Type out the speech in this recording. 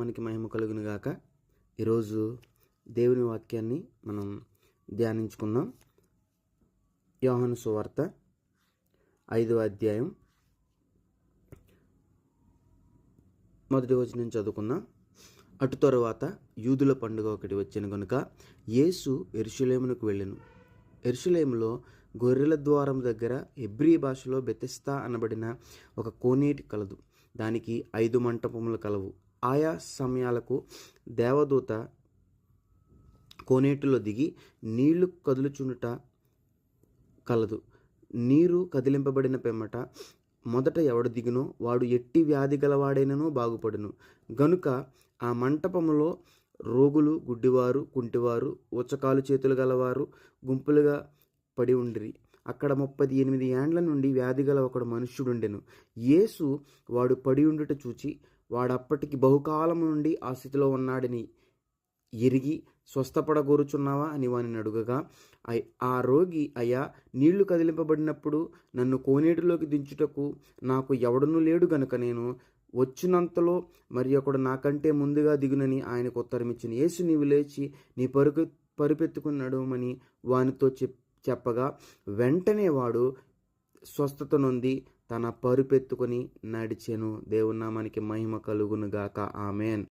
మనకి మహిమ కలుగును గాక. ఈరోజు దేవుని వాక్యాన్ని మనం ధ్యానించుకుందాం. యోహన్ సువార్త ఐదవ అధ్యాయం. మొదటి వచనం చదువుకుందాం. అటు తరువాత యూదుల పండుగ ఒకటి వచ్చిన కనుక యేసు ఎరుషులేమునకు వెళ్ళాను. ఎరుషులేములో గొర్రెల ద్వారం దగ్గర ఎబ్రీ భాషలో బెతెస్తా అనబడిన ఒక కోనేటి కలదు. దానికి ఐదు మంటపములు కలవు. ఆయా సమయాలకు దేవదూత కోనేటిలో దిగి నీళ్ళు కదులుచునుట కలదు. నీరు కదిలింపబడిన పిమ్మట మొదట ఎవడు దిగునో వాడు ఎట్టి వ్యాధి గలవాడైనను బాగుపడును. గనుక ఆ మంటపములో రోగులు గుడ్డివారు కుంటివారు ఉచ్చకాలు చేతులు గలవారు గుంపులుగా పడి ఉండిరి. అక్కడ ముప్పది ఎనిమిది ఏండ్ల నుండి వ్యాధి గల ఒకడు మనుష్యుడుండెను. యేసు వాడు పడి ఉండుట చూచి వాడప్పటికి బహుకాలం నుండి ఆ స్థితిలో ఉన్నాడని ఎరిగి స్వస్థపడగోరుచున్నావా అని వాని అడుగగా ఆ రోగి అయ్యా నీళ్ళు కదిలింపబడినప్పుడు నన్ను కోనేటిలోకి దించుటకు నాకు ఎవడనూ లేడు గనుక నేను వచ్చినంతలో మరి ఒకడు నాకంటే ముందుగా దిగునని ఆయనకు ఉత్తరమిచ్చిన యేసు నీవు లేచి నీ పరుకు పరుపెత్తుకుని నడుమని వానితో చెప్ చెప్పగా వెంటనే వాడు స్వస్థత నొంది తన పరుపెత్తుకొని నడిచెను. దేవుని నామానికి మహిమ కలుగును గాక ఆమెన్.